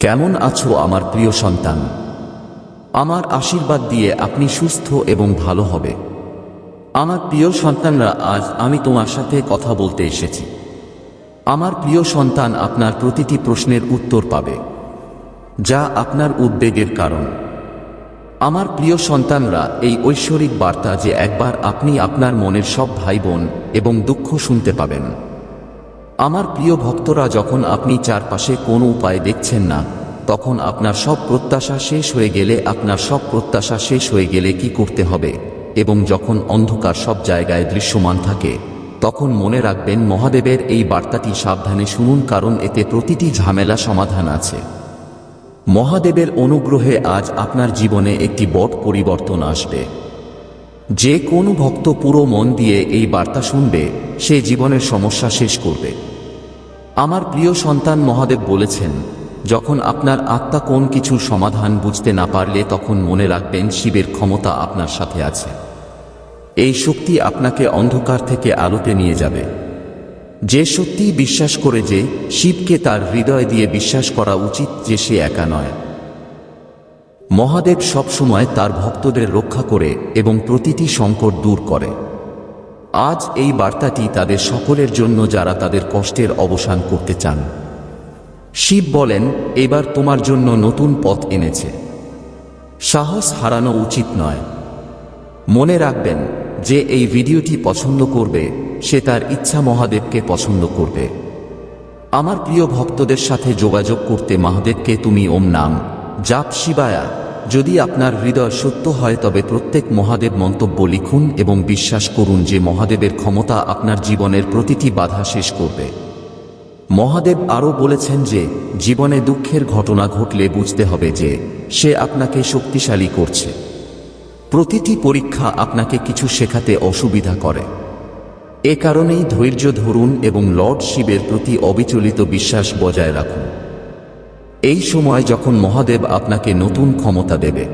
কেমন আছো আমার প্রিয় সন্তান? আমার আশীর্বাদ দিয়ে আপনি সুস্থ এবং ভালো হবে। আমার প্রিয় সন্তানরা, আজ আমি তোমার সাথে কথা বলতে এসেছি। আমার প্রিয় সন্তান আপনার প্রতিটি প্রশ্নের উত্তর পাবে, যা আপনার উদ্বেগের কারণ। আমার প্রিয় সন্তানরা, এই ঐশ্বরিক বার্তা যে একবার আপনি আপনার মনের সব ভাই বোন এবং দুঃখ শুনতে পাবেন। আমার প্রিয় ভক্তরা, যখন আপনি চারপাশে কোনো উপায় দেখছেন না, তখন আপনার সব প্রত্যাশা শেষ হয়ে গেলে আপনার সব প্রত্যাশা শেষ হয়ে গেলে কি করতে হবে? এবং যখন অন্ধকার সব জায়গায় দৃশ্যমান থাকে, তখন মনে রাখবেন মহাদেবের এই বার্তাটি সাবধানে শুনুন, কারণ এতে প্রতিটি ঝামেলা সমাধান আছে। মহাদেবের অনুগ্রহে আজ আপনার জীবনে একটি বট পরিবর্তন আসবে। যে কোনো ভক্ত পুরো মন দিয়ে এই বার্তা শুনবে, সে জীবনের সমস্যা শেষ করবে। আমার প্রিয় সন্তান মহাদেব বলেছেন, যখন আপনার আত্মা কোন কিছুর সমাধান বুঝতে না পারলে তখন মনে রাখবেন শিবের ক্ষমতা আপনার সাথে আছে। এই শক্তি আপনাকে অন্ধকার থেকে আলোতে নিয়ে যাবে। যে সত্যি বিশ্বাস করে যে, শিবকে তার হৃদয় দিয়ে বিশ্বাস করা উচিত যে সে একা নয়। মহাদেব সবসময় তার ভক্তদের রক্ষা করে এবং প্রতিটি সংকট দূর করে। আজ এই বার্তাটি তাদের সকলের জন্য যারা তাদের কষ্টের অবসান করতে চান। শিব বলেন, এবার তোমার জন্য নতুন পথ এনেছে। সাহস হারানো উচিত নয়। মনে রাখবেন, যে এই ভিডিওটি পছন্দ করবে, সে তার ইচ্ছা মহাদেবকে পছন্দ করবে। আমার প্রিয় ভক্তদের সাথে যোগাযোগ করতে মহাদেবকে তুমি ওম নাম, জাপ শিবায়া যদি আপনার হৃদয় সত্য হয়, তবে প্রত্যেক মহাদেব মন্তব্য লিখুন এবং বিশ্বাস করুন যে মহাদেবের ক্ষমতা আপনার জীবনের প্রতিটি বাধা শেষ করবে। মহাদেব আরও বলেছেন যে, জীবনে দুঃখের ঘটনা ঘটলে বুঝতে হবে যে, সে আপনাকে শক্তিশালী করছে। প্রতিটি পরীক্ষা আপনাকে কিছু শেখাতে অসুবিধা করে। এ কারণেই ধৈর্য ধরুন এবং লর্ড শিবের প্রতি অবিচলিত বিশ্বাস বজায় রাখুন। এই সময় যখন মহাদেব আপনাকে নতুন ক্ষমতা দেবে,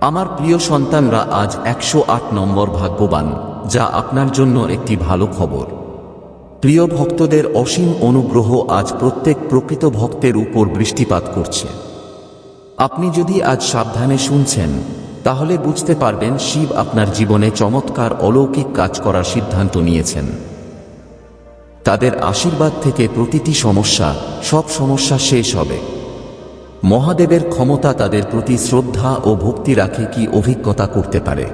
আমার প্রিয় সন্তানরা আজ একশো আট নম্বর ভাগ্যবান, যা আপনার জন্য একটি ভালো খবর। প্রিয় ভক্তদের অসীম অনুগ্রহ আজ প্রত্যেক প্রকৃত ভক্তের উপর বৃষ্টিপাত করছে। আপনি যদি আজ সাবধানে শুনছেন, তাহলে বুঝতে পারবেন শিব আপনার জীবনে চমৎকার অলৌকিক কাজ করার সিদ্ধান্ত নিয়েছেন। তাদের আশীর্বাদ থেকে প্রতিটি সমস্যা, সব সমস্যা শেষ হবে। মহাদেবের ক্ষমতা তাদের প্রতি শ্রদ্ধা ও ভক্তি রাখে কি অভিজ্ঞতা করতে পারে?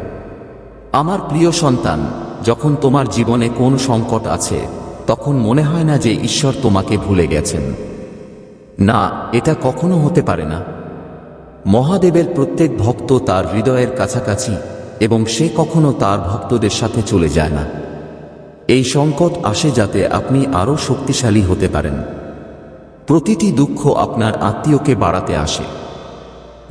আমার প্রিয় সন্তান, যখন তোমার জীবনে কোন সংকট আছে, তখন মনে হয় না যে ঈশ্বর তোমাকে ভুলে গেছেন। না, এটা কখনো হতে পারে না। মহাদেবের প্রত্যেক ভক্ত তার হৃদয়ের কাছাকাছি এবং সে কখনো তার ভক্তদের সাথে চলে যায় না। এই সংকট আসে যাতে আপনি আরও শক্তিশালী হতে পারেন। প্রতিটি দুঃখ আপনার আত্মীয়কে বাড়াতে আসে।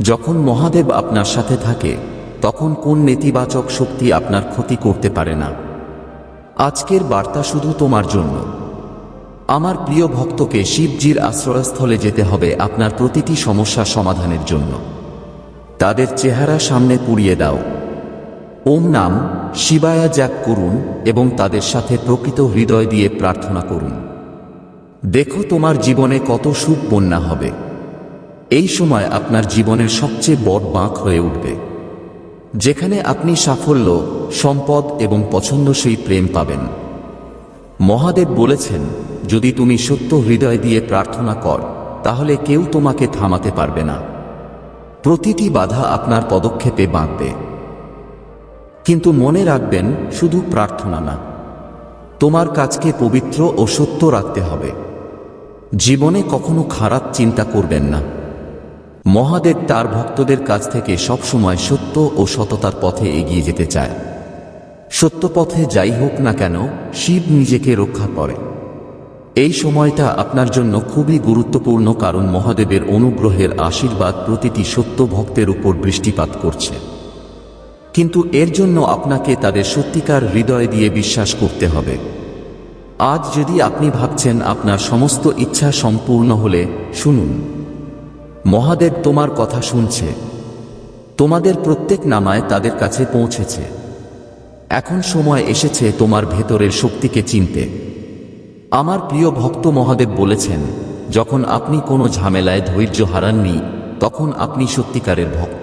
যখন মহাদেব আপনার সাথে থাকে, তখন কোন নেতিবাচক শক্তি আপনার ক্ষতি করতে পারে না। আজকের বার্তা শুধু তোমার জন্য। আমার প্রিয় ভক্তকে শিবজির আশ্রয়স্থলে যেতে হবে আপনার প্রতিটি সমস্যা সমাধানের জন্য। তাদের চেহারা সামনে পুড়িয়ে দাও। ওম নাম শিবায়া ত্যাগ করুন এবং তাদের সাথে প্রকৃত হৃদয় দিয়ে প্রার্থনা করুন। দেখো তোমার জীবনে কত সুখ বন্যা হবে। এই সময় আপনার জীবনের সবচেয়ে বড় বাঁক হয়ে উঠবে। যেখানে আপনি সাফল্য, সম্পদ এবং পছন্দসই প্রেম পাবেন। মহাদেব বলেছেন, যদি তুমি সত্য হৃদয় দিয়ে প্রার্থনা কর, তাহলে কেউ তোমাকে থামাতে পারবে না। প্রতিটি বাধা আপনার পদক্ষেপে বাঁধবে কিন্তু মনে রাখবেন, শুধু প্রার্থনা না। তোমার কাজকে পবিত্র ও সত্য রাখতে হবে। জীবনে কখনো খারাপ চিন্তা করবেন না। মহাদেব তার ভক্তদের কাছ থেকে সবসময় সত্য ও সততার পথে এগিয়ে যেতে চায়। সত্য পথে যাই হোক না কেন, শিব নিজেকে রক্ষা করে। এই সময়টা আপনার জন্য খুবই গুরুত্বপূর্ণ কারণ মহাদেবের অনুগ্রহের আশীর্বাদ প্রতিটি সত্য ভক্তের উপর বৃষ্টিপাত করছে। কিন্তু এর জন্য আপনাকে তাদের সত্যিকার হৃদয় দিয়ে বিশ্বাস করতে হবে। আজ যদি আপনি ভাবছেন আপনার সমস্ত ইচ্ছা সম্পূর্ণ হলে, শুনুন। মহাদেব তোমার কথা শুনছে। তোমাদের প্রত্যেক নামায় তাদের কাছে পৌঁছেছে। এখন সময় এসেছে তোমার ভেতরের শক্তিকে চিনতে। আমার প্রিয় ভক্ত মহাদেব বলেছেন, যখন আপনি কোনো ঝামেলায় ধৈর্য হারাননি, তখন আপনি সত্যিকারের ভক্ত।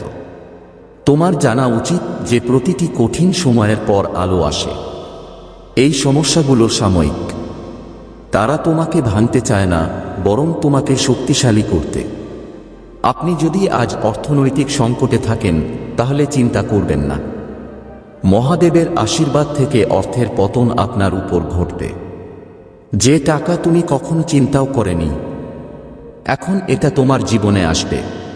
তোমার জানা উচিত যে প্রতিটি কঠিন সময়ের পর আলো আসে। এই সমস্যাগুলো সাময়িক। তারা তোমাকে ভাঙতে চায় না, বরং তোমাকে শক্তিশালী করতে। আপনি যদি আজ অর্থনৈতিক সংকটে থাকেন, তাহলে চিন্তা করবেন না। মহাদেবের আশীর্বাদ থেকে অর্থের পতন আপনার উপর ঘটবে। যে টাকা তুমি কখনো চিন্তাও করেনি, এখন এটা তোমার জীবনে আসবে।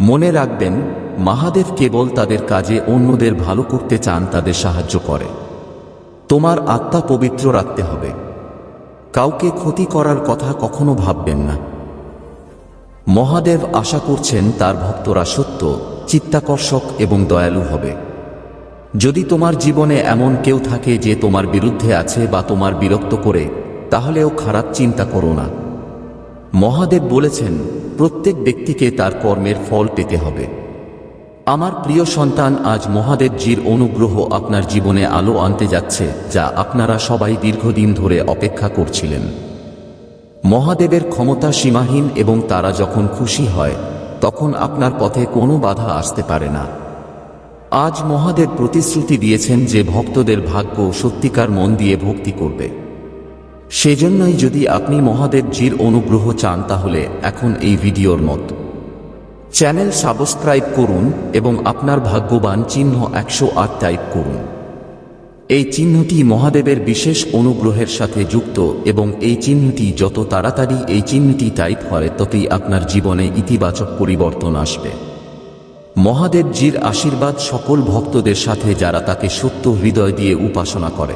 মনে রাখবেন, মহাদেব কেবল তাদের কাজে অন্যদের ভালো করতে চান, তাদের সাহায্য করে। তোমার আত্মা পবিত্র রাখতে হবে। কাউকে ক্ষতি করার কথা কখনো ভাববেন না। মহাদেব আশা করছেন তার ভক্তরা সত্য, চিত্তাকর্ষক এবং দয়ালু হবে। যদি তোমার জীবনে এমন কেউ থাকে যে তোমার বিরুদ্ধে আছে বা তোমার বিরক্ত করে, তাহলেও খারাপ চিন্তা করো না। মহাদেব বলেছেন প্রত্যেক ব্যক্তিকে তার কর্মের ফল পেতে হবে। আমার প্রিয় সন্তান, আজ মহাদেবজির অনুগ্রহ আপনার জীবনে আলো আনতে যাচ্ছে, যা আপনারা সবাই দীর্ঘদিন ধরে অপেক্ষা করছিলেন। মহাদেবের ক্ষমতা সীমাহীন এবং তারা যখন খুশি হয়, তখন আপনার পথে কোনো বাধা আসতে পারে না। আজ মহাদেব প্রতিশ্রুতি দিয়েছেন যে ভক্তদের ভাগ্য সত্যিকার মন দিয়ে ভক্তি করবে। সেজন্যই যদি আপনি মহাদেবজির অনুগ্রহ চান তাহলে এখন এই ভিডিওর মত। চ্যানেল সাবস্ক্রাইব করুন এবং আপনার ভাগ্যবান চিহ্ন একশো আট টাইপ করুন। এই চিহ্নটি মহাদেবের বিশেষ অনুগ্রহের সাথে যুক্ত এবং এই চিহ্নটি যত তাড়াতাড়ি এই চিহ্নটি টাইপ হয় ততই আপনার জীবনে ইতিবাচক পরিবর্তন আসবে। মহাদেবজির আশীর্বাদ সকল ভক্তদের সাথে যারা তাকে সত্য হৃদয় দিয়ে উপাসনা করে।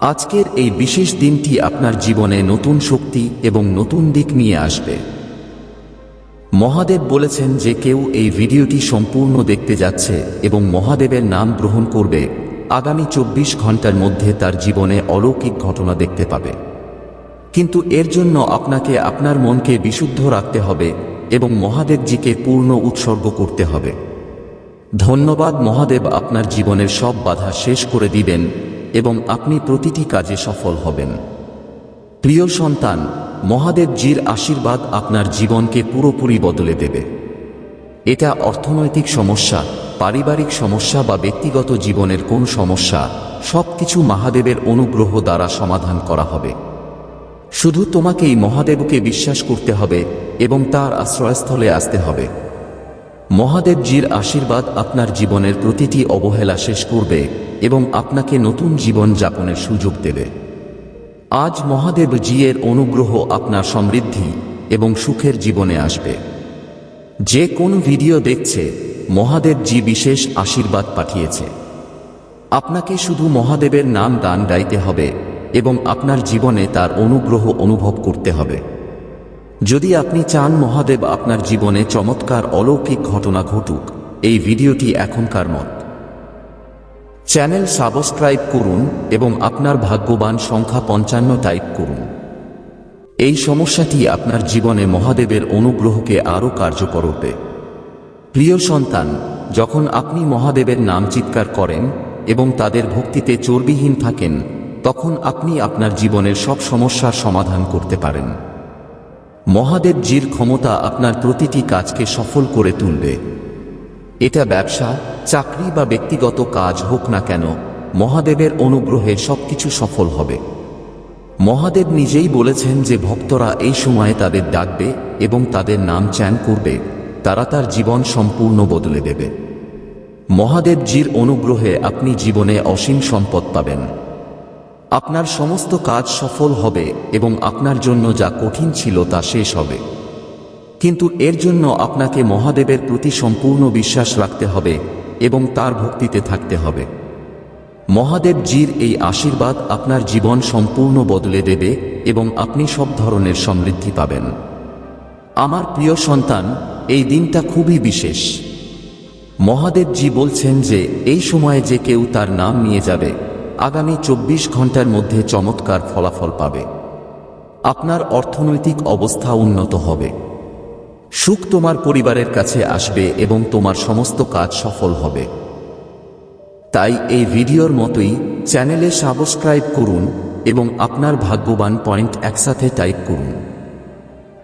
আজকের এই বিশেষ দিনটি আপনার জীবনে নতুন শক্তি এবং নতুন দিক নিয়ে আসবে। মহাদেব বলেছেন যে কেউ এই ভিডিওটি সম্পূর্ণ দেখতে যাচ্ছে এবং মহাদেবের নাম গ্রহণ করবে, আগামী চব্বিশ ঘণ্টার মধ্যে তার জীবনে অলৌকিক ঘটনা দেখতে পাবে। কিন্তু এর জন্য আপনাকে আপনার মনকে বিশুদ্ধ রাখতে হবে এবং মহাদেবজিকে পূর্ণ উৎসর্গ করতে হবে। ধন্যবাদ মহাদেব আপনার জীবনের সব বাধা শেষ করে দিবেন এবং আপনি প্রতিটি কাজে সফল হবেন। প্রিয় সন্তান, মহাদেবজির আশীর্বাদ আপনার জীবনকে পুরোপুরি বদলে দেবে। এটা অর্থনৈতিক সমস্যা, পারিবারিক সমস্যা বা ব্যক্তিগত জীবনের কোন সমস্যা, সবকিছু মহাদেবের অনুগ্রহ দ্বারা সমাধান করা হবে। শুধু তোমাকেই মহাদেবকে বিশ্বাস করতে হবে এবং তার আশ্রয়স্থলে আসতে হবে। মহাদেবজির আশীর্বাদ আপনার জীবনের প্রতিটি অবহেলা শেষ করবে এবং আপনাকে নতুন জীবন যাপনের সুযোগ দেবে। আজ মহাদেব জিয়ের অনুগ্রহ আপনার সমৃদ্ধি এবং সুখের জীবনে আসবে। যে কোন ভিডিও দেখছে, মহাদেব জি বিশেষ আশীর্বাদ পাঠিয়েছে। আপনাকে শুধু মহাদেবের নাম দান গাইতে হবে এবং আপনার জীবনে তার অনুগ্রহ অনুভব করতে হবে। যদি আপনি চান মহাদেব আপনার জীবনে চমৎকার অলৌকিক ঘটনা ঘটুক, এই ভিডিওটি এখনকার মত। চ্যানেল সাবস্ক্রাইব করুন এবং আপনার ভাগ্যবান সংখ্যা পঞ্চান্ন টাইপ করুন। এই সমস্যাটি আপনার জীবনে মহাদেবের অনুগ্রহকে আরও কার্যকর করবে। প্রিয় সন্তান, যখন আপনি মহাদেবের নাম চিৎকার করেন এবং তাদের ভক্তিতে চর্বিহীন থাকেন, তখন আপনি আপনার জীবনের সব সমস্যার সমাধান করতে পারেন। মহাদেবজির ক্ষমতা আপনার প্রতিটি কাজকে সফল করে তুলবে। এটা ব্যবসা, চাকরি বা ব্যক্তিগত কাজ হোক না কেন, মহাদেবের অনুগ্রহে সবকিছু সফল হবে। মহাদেব নিজেই বলেছেন যে ভক্তরা এই সময়ে তাদের ডাকবে এবং তাদের নাম চ্যান করবে, তারা তার জীবন সম্পূর্ণ বদলে দেবে। মহাদেবজির অনুগ্রহে আপনি জীবনে অসীম সম্পদ পাবেন। আপনার সমস্ত কাজ সফল হবে এবং আপনার জন্য যা কঠিন ছিল তা শেষ হবে। কিন্তু এর জন্য আপনাকে মহাদেবের প্রতি সম্পূর্ণ বিশ্বাস রাখতে হবে এবং তার ভক্তিতে থাকতে হবে। মহাদেবজির এই আশীর্বাদ আপনার জীবন সম্পূর্ণ বদলে দেবে এবং আপনি সব ধরনের সমৃদ্ধি পাবেন। আমার প্রিয় সন্তান, এই দিনটা খুবই বিশেষ। মহাদেবজি বলছেন যে, এই সময়ে যে কেউ তার নাম নিয়ে যাবে, আগামী চব্বিশ ঘণ্টার মধ্যে চমৎকার ফলাফল পাবে। আপনার অর্থনৈতিক অবস্থা উন্নত হবে। সুখ তোমার পরিবারের কাছে আসবে এবং তোমার সমস্ত কাজ সফল হবে। তাই এই ভিডিওর মতোই চ্যানেলে সাবস্ক্রাইব করুন এবং আপনার ভাগ্যবান পয়েন্ট একসাথে টাইপ করুন।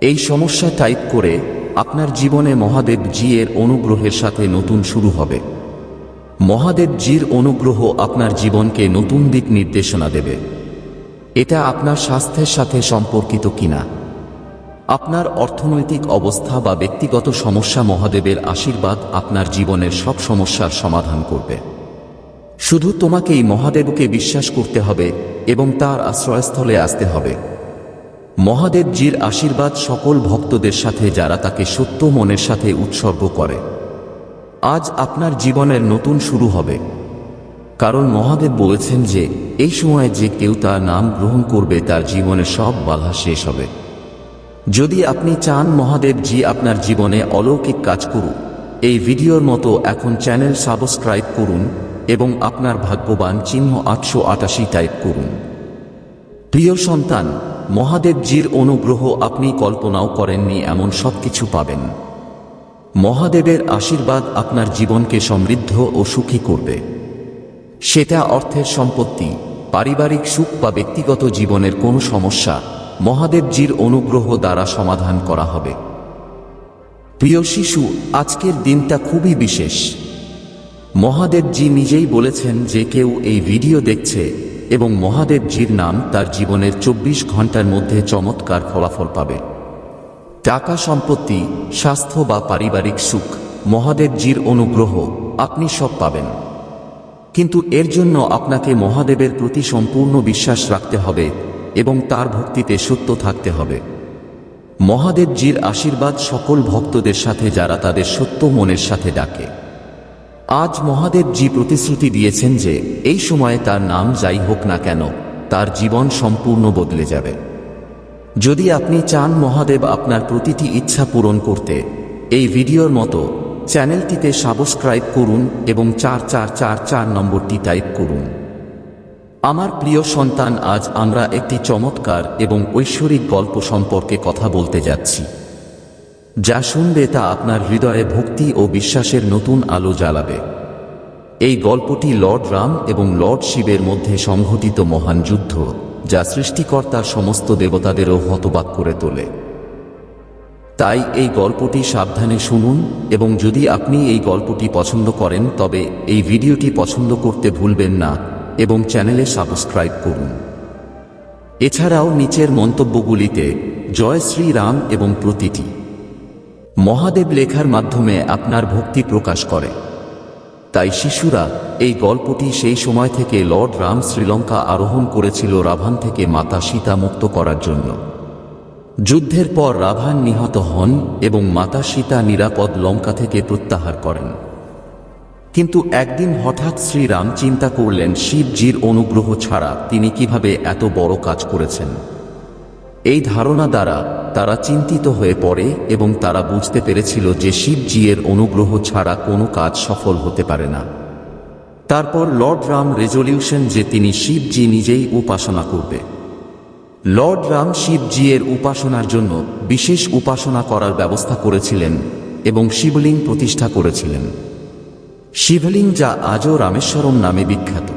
এই সমস্যা টাইপ করে আপনার জীবনে মহাদেব জি এর অনুগ্রহের সাথে নতুন শুরু হবে। মহাদেব জির অনুগ্রহ আপনার জীবনকে নতুন দিক নির্দেশনা দেবে। এটা আপনার স্বাস্থ্যের সাথে সম্পর্কিত কিনা? আপনার অর্থনৈতিক অবস্থা বা ব্যক্তিগত সমস্যা মহাদেবের আশীর্বাদ আপনার জীবনের সব সমস্যার সমাধান করবে। শুধু তোমাকেই মহাদেবকে বিশ্বাস করতে হবে এবং তার আশ্রয়স্থলে আসতে হবে। মহাদেবজির আশীর্বাদ সকল ভক্তদের সাথে যারা তাকে সত্য মনের সাথে উৎসর্গ করে। আজ আপনার জীবনের নতুন শুরু হবে। কারণ মহাদেব বলেছেন যে, এই সময়ে যে কেউ তার নাম গ্রহণ করবে তার জীবনের সব বাধা শেষ হবে। যদি আপনি চান মহাদেব জি আপনার জীবনে অলৌকিক কাজ করুন এই ভিডিওর মতো এখন চ্যানেল সাবস্ক্রাইব করুন এবং আপনার ভাগ্যবান চিহ্ন আটশো আটাশি টাইপ করুন। প্রিয় সন্তান, মহাদেব জির অনুগ্রহ আপনি কল্পনাও করেননি এমন সব কিছু পাবেন। মহাদেবের আশীর্বাদ আপনার জীবনকে সমৃদ্ধ ও সুখী করবে। সেটা অর্থের সম্পত্তি, পারিবারিক সুখ বা ব্যক্তিগত জীবনের কোনো সমস্যা মহাদেবজির অনুগ্রহ দ্বারা সমাধান করা হবে। প্রিয় শিশু, আজকের দিনটা খুবই বিশেষ। মহাদেবজি নিজেই বলেছেন যে কেউ এই ভিডিও দেখছে এবং মহাদেবজির নাম তার জীবনের চব্বিশ ঘণ্টার মধ্যে চমৎকার ফলাফল পাবে। টাকা সম্পত্তি, স্বাস্থ্য বা পারিবারিক সুখ, মহাদেবজির অনুগ্রহ, আপনি সব পাবেন। কিন্তু এর জন্য আপনাকে মহাদেবের প্রতি সম্পূর্ণ বিশ্বাস রাখতে হবে। এবং তার ভক্তিতে সত্য থাকতে হবে। মহাদেবজির আশীর্বাদ সকল ভক্তদের সাথে যারা তাদের সত্য মনের সাথে ডাকে। আজ মহাদেবজি প্রতিশ্রুতি দিয়েছেন যে, এই সময়ে তার নাম যাই হোক না কেন, তার জীবন সম্পূর্ণ বদলে যাবে। যদি আপনি চান মহাদেব আপনার প্রতিটি ইচ্ছা পূরণ করতে, এই ভিডিওর মতো চ্যানেলটিতে সাবস্ক্রাইব করুন এবং চার চার চার চার নম্বরটি টাইপ করুন। আমার প্রিয় সন্তান, আজ আমরা একটি চমৎকার এবং ঐশ্বরিক গল্প সম্পর্কে কথা বলতে যাচ্ছি। যা শুনবে তা আপনার হৃদয়ে ভক্তি ও বিশ্বাসের নতুন আলো জ্বালাবে। এই গল্পটি লর্ড রাম এবং লর্ড শিবের মধ্যে সংঘটিত মহান যুদ্ধ, যা সৃষ্টিকর্তার সমস্ত দেবতাদেরও হতবাক করে তোলে। তাই এই গল্পটি সাবধানে শুনুন এবং যদি আপনি এই গল্পটি পছন্দ করেন, তবে এই ভিডিওটি পছন্দ করতে ভুলবেন না। এবং চ্যানেলে সাবস্ক্রাইব করুন। এছাড়াও নিচের মন্তব্যগুলিতে জয় শ্রী রাম এবং প্রতিটি মহাদেব লেখার মাধ্যমে আপনার ভক্তি প্রকাশ করে। তাই শিশুরা এই গল্পটি সেই সময় থেকে লর্ড রাম শ্রীলঙ্কা আরোহণ করেছিল রাভান থেকে মাতা সীতা মুক্ত করার জন্য। যুদ্ধের পর রাভান নিহত হন এবং মাতা সীতা নিরাপদ লঙ্কা থেকে প্রত্যাহার করেন। কিন্তু একদিন হঠাৎ শ্রীরাম চিন্তা করলেন, শিবজির অনুগ্রহ ছাড়া তিনি কীভাবে এত বড় কাজ করেছেন? এই ধারণা দ্বারা তারা চিন্তিত হয়ে পড়ে এবং তারা বুঝতে পেরেছিল যে শিবজি এর অনুগ্রহ ছাড়া কোনো কাজ সফল হতে পারে না। তারপর লর্ড রাম রেজলিউশন যে তিনি শিবজি নিজেই উপাসনা করবে। লর্ড রাম শিবজি এর উপাসনার জন্য বিশেষ উপাসনা করার ব্যবস্থা করেছিলেন এবং শিবলিঙ্গ প্রতিষ্ঠা করেছিলেন। শিবলিঙ্গ যা আজও রামেশ্বরম নামে বিখ্যাত।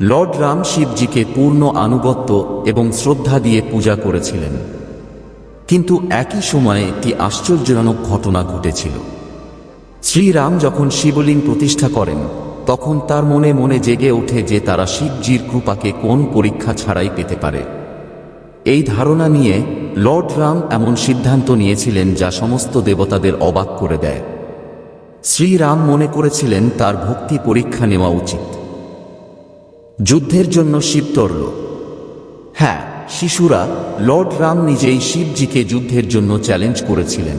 লর্ড রাম শিবজিকে পূর্ণ আনুগত্য এবং শ্রদ্ধা দিয়ে পূজা করেছিলেন। কিন্তু একই সময়ে একটি আশ্চর্যজনক ঘটনা ঘটেছিল। শ্রীরাম যখন শিবলিং প্রতিষ্ঠা করেন, তখন তার মনে মনে জেগে ওঠে যে তারা শিবজির কৃপাকে কোন পরীক্ষা ছাড়াই পেতে পারে। এই ধারণা নিয়ে লর্ড রাম এমন সিদ্ধান্ত নিয়েছিলেন যা সমস্ত দেবতাদের অবাক করে দেয়। শ্রীরাম মনে করেছিলেন তার ভক্তি পরীক্ষা নেওয়া উচিত। যুদ্ধের জন্য শিব তরল। হ্যাঁ শিশুরা লর্ড রাম নিজেই শিবজিকে যুদ্ধের জন্য চ্যালেঞ্জ করেছিলেন।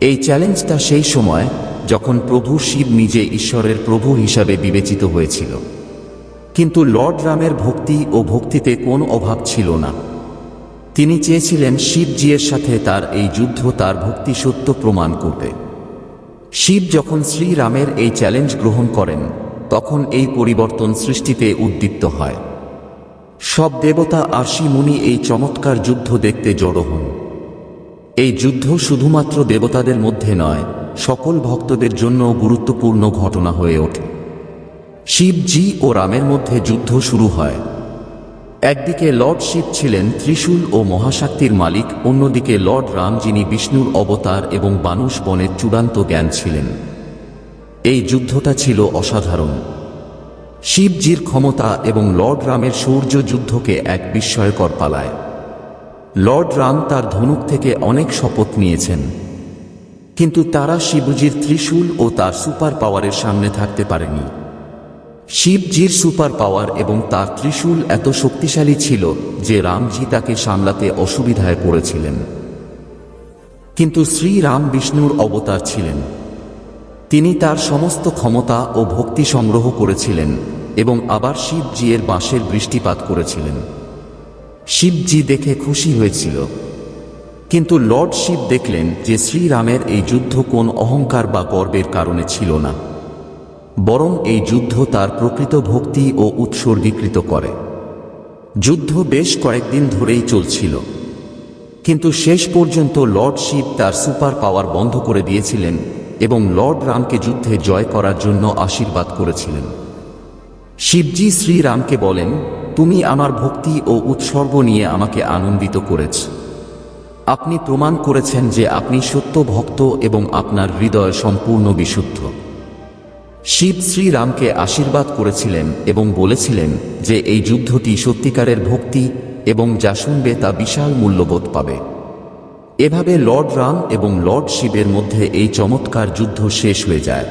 এই চ্যালেঞ্জটা সেই সময় যখন প্রভু শিব নিজে ঈশ্বরের প্রভু হিসাবে বিবেচিত হয়েছিল। কিন্তু লর্ড রামের ভক্তি ও ভক্তিতে কোন অভাব ছিল না। তিনি চেয়েছিলেন শিবজিয়ের সাথে তার এই যুদ্ধ তার ভক্তি সত্য প্রমাণ করবে শিব যখন শ্রীরামের এই চ্যালেঞ্জ গ্রহণ করেন, তখন এই পরিবর্তন সৃষ্টিতে উদ্দীপ্ত হয়। সব দেবতা আর মুনি এই চমৎকার যুদ্ধ দেখতে জড়ো হন। এই যুদ্ধ শুধুমাত্র দেবতাদের মধ্যে নয়, সকল ভক্তদের জন্য গুরুত্বপূর্ণ ঘটনা হয়ে ওঠে। শিবজি ও রামের মধ্যে যুদ্ধ শুরু হয়। একদিকে লর্ড শিব ছিলেন ত্রিশূল ও মহাশক্তির মালিক, অন্যদিকে লর্ড রাম যিনি বিষ্ণুর অবতার এবং বানুষ বনের চূড়ান্ত জ্ঞান ছিলেন। এই যুদ্ধটা ছিল অসাধারণ। শিবজির ক্ষমতা এবং লর্ড রামের সূর্য যুদ্ধকে এক বিস্ময়কর পালায়। লর্ড রাম তার ধনুক থেকে অনেক শপথ নিয়েছেন, কিন্তু তারা শিবজির ত্রিশূল ও তার সুপার পাওয়ারের সামনে থাকতে পারেনি। শিবজির সুপার পাওয়ার এবং তার ত্রিশূল এত শক্তিশালী ছিল যে রামজি তাকে সামলাতে অসুবিধায় পড়েছিলেন। কিন্তু শ্রীরাম বিষ্ণুর অবতার ছিলেন। তিনি তার সমস্ত ক্ষমতা ও ভক্তি সংগ্রহ করেছিলেন এবং আবার শিবজি এর বাঁশের বৃষ্টিপাত করেছিলেন। শিবজি দেখে খুশি হয়েছিল। কিন্তু লর্ড শিব দেখলেন যে শ্রীরামের এই যুদ্ধ কোন অহংকার বা গর্বের কারণে ছিল না। বরং এই যুদ্ধ তার প্রকৃত ভক্তি ও উৎসর্গীকৃত করে। যুদ্ধ বেশ কয়েকদিন ধরেই চলছিল। কিন্তু শেষ পর্যন্ত লর্ড শিব তার সুপার পাওয়ার বন্ধ করে দিয়েছিলেন এবং লর্ড রামকে যুদ্ধে জয় করার জন্য আশীর্বাদ করেছিলেন। শিবজি শ্রীরামকে বলেন, তুমি আমার ভক্তি ও উৎসর্গ নিয়ে আমাকে আনন্দিত করেছ। আপনি প্রমাণ করেছেন যে আপনি সত্য ভক্ত এবং আপনার হৃদয় সম্পূর্ণ বিশুদ্ধ। শিব শ্রীরামকে আশীর্বাদ করেছিলেন এবং বলেছিলেন যে এই যুদ্ধটি সত্যিকারের ভক্তি এবং যা শুনবে তা বিশাল মূল্যবোধ পাবে। এভাবে লর্ড রাম এবং লর্ড শিবের মধ্যে এই চমৎকার যুদ্ধ শেষ হয়ে যায়।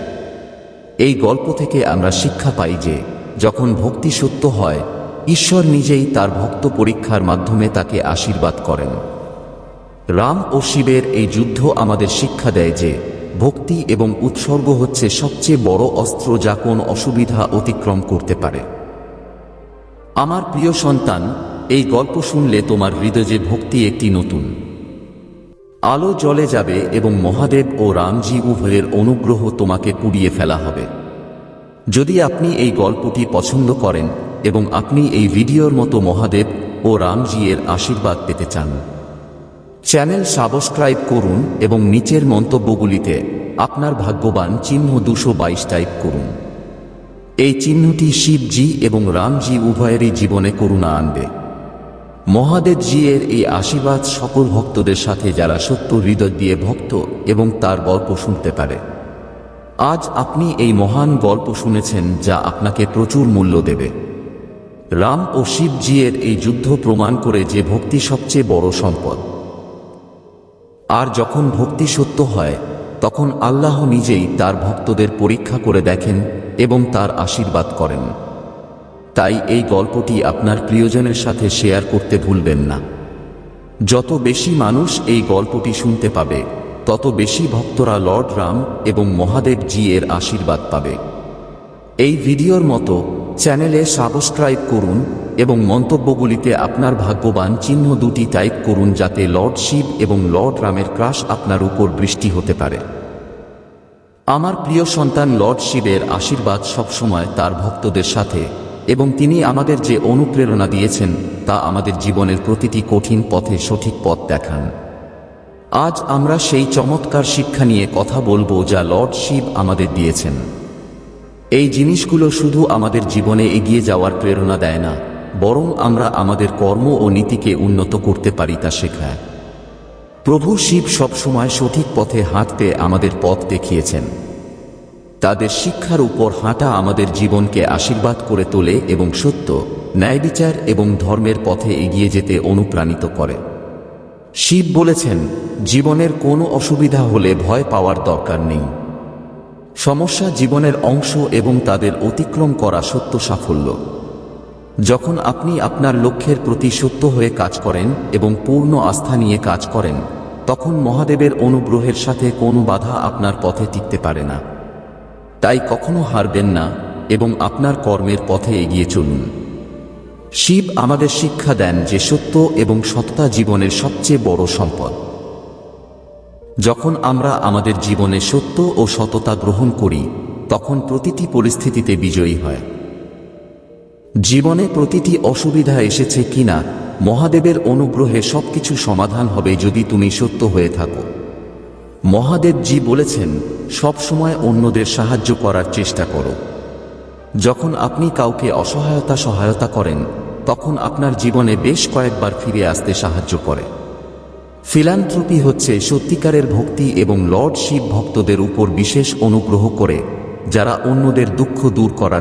এই গল্প থেকে আমরা শিক্ষা পাই যে, যখন ভক্তি সত্য হয়, ঈশ্বর নিজেই তার ভক্ত পরীক্ষার মাধ্যমে তাকে আশীর্বাদ করেন। রাম ও শিবের এই যুদ্ধ আমাদের শিক্ষা দেয় যে ভক্তি এবং উৎসর্গ হচ্ছে সবচেয়ে বড় অস্ত্র যা কোন অসুবিধা অতিক্রম করতে পারে। আমার প্রিয় সন্তান, এই গল্প শুনলে তোমার হৃদয়ে ভক্তি একটি নতুন। আলো জ্বলে যাবে এবং মহাদেব ও রামজি উভয়ের অনুগ্রহ তোমাকে পুড়িয়ে ফেলা হবে। যদি আপনি এই গল্পটি পছন্দ করেন এবং আপনি এই ভিডিওর মতো মহাদেব ও রামজি এর আশীর্বাদ পেতে চান। চ্যানেল সাবস্ক্রাইব করুন এবং নিচের মন্তব্যগুলিতে আপনার ভাগ্যবান চিহ্ন দুশো বাইশ টাইপ করুন। এই চিহ্নটি শিবজি এবং রামজি উভয়েরই জীবনে করুণা আনবে। মহাদেবজি এর এই আশীর্বাদ সকল ভক্তদের সাথে যারা সত্য হৃদয় দিয়ে ভক্ত এবং তার গল্প শুনতে পারে। আজ আপনি এই মহান গল্প শুনেছেন যা আপনাকে প্রচুর মূল্য দেবে। রাম ও শিবজি এর এই যুদ্ধ প্রমাণ করে যে ভক্তি সবচেয়ে বড় সম্পদ। আর যখন ভক্তি সত্য হয়, তখন আল্লাহ নিজেই তার ভক্তদের পরীক্ষা করে দেখেন এবং তার আশীর্বাদ করেন। তাই এই গল্পটি আপনার প্রিয়জনের সাথে শেয়ার করতে ভুলবেন না। যত বেশি মানুষ এই গল্পটি শুনতে পাবে, তত বেশি ভক্তরা লর্ড রাম এবং মহাদেব জি এর আশীর্বাদ পাবে। এই ভিডিওর মতো চ্যানেলে সাবস্ক্রাইব করুন এবং মন্তব্যগুলিতে আপনার ভাগ্যবান চিহ্ন দুটি টাইপ করুন যাতে লর্ড শিব এবং লর্ড রামের ক্রাশ আপনার উপর বৃষ্টি হতে পারে। আমার প্রিয় সন্তান লর্ড শিবের আশীর্বাদ সবসময় তার ভক্তদের সাথে এবং তিনি আমাদের যে অনুপ্রেরণা দিয়েছেন তা আমাদের জীবনের প্রতিটি কঠিন পথে সঠিক পথ দেখান। আজ আমরা সেই চমৎকার শিক্ষা নিয়ে কথা বলব যা লর্ড শিব আমাদের দিয়েছেন। এই জিনিসগুলো শুধু আমাদের জীবনে এগিয়ে যাওয়ার প্রেরণা দেয় না, বরং আমরা আমাদের কর্ম ও নীতিকে উন্নত করতে পারি তা শেখায়। প্রভু শিব সবসময় সঠিক পথে হাঁটতে আমাদের পথ দেখিয়েছেন। তাদের শিক্ষার উপর হাঁটা আমাদের জীবনকে আশীর্বাদ করে তোলে এবং সত্য, ন্যায়বিচার এবং ধর্মের পথে এগিয়ে যেতে অনুপ্রাণিত করে। শিব বলেছেন, জীবনের কোনো অসুবিধা হলে ভয় পাওয়ার দরকার নেই। সমস্যা জীবনের অংশ এবং তাদের অতিক্রম করা সত্য সাফল্য। যখন আপনি আপনার লক্ষ্যের প্রতি সত্য হয়ে কাজ করেন এবং পূর্ণ আস্থা নিয়ে কাজ করেন, তখন মহাদেবের অনুগ্রহের সাথে কোনো বাধা আপনার পথে টিকতে পারে না। তাই কখনো হারবেন না এবং আপনার কর্মের পথে এগিয়ে চলুন। শিব আমাদের শিক্ষা দেন যে সত্য এবং সত্তা জীবনের সবচেয়ে বড় সম্পদ। যখন আমরা আমাদের জীবনে সত্য ও সততা গ্রহণ করি, তখন প্রতিটি পরিস্থিতিতে বিজয়ী হয়। জীবনে প্রতিটি অসুবিধা এসেছে কিনা, মহাদেবের অনুগ্রহে সবকিছু সমাধান হবে যদি তুমি সত্য হয়ে থাকো। মহাদেবজি বলেছেন সবসময় অন্যদের সাহায্য করার চেষ্টা করো। যখন আপনি কাউকে অসহায়তা সহায়তা করেন, তখন আপনার জীবনে বেশ কয়েকবার ফিরে আসতে সাহায্য করে। ফিলান্থ্রপি হচ্ছে সত্যিকারের ভক্তি এবং লর্ড শিব ভক্তদের উপর বিশেষ অনুগ্রহ করে, যারা অন্যদের দুঃখ দূর করার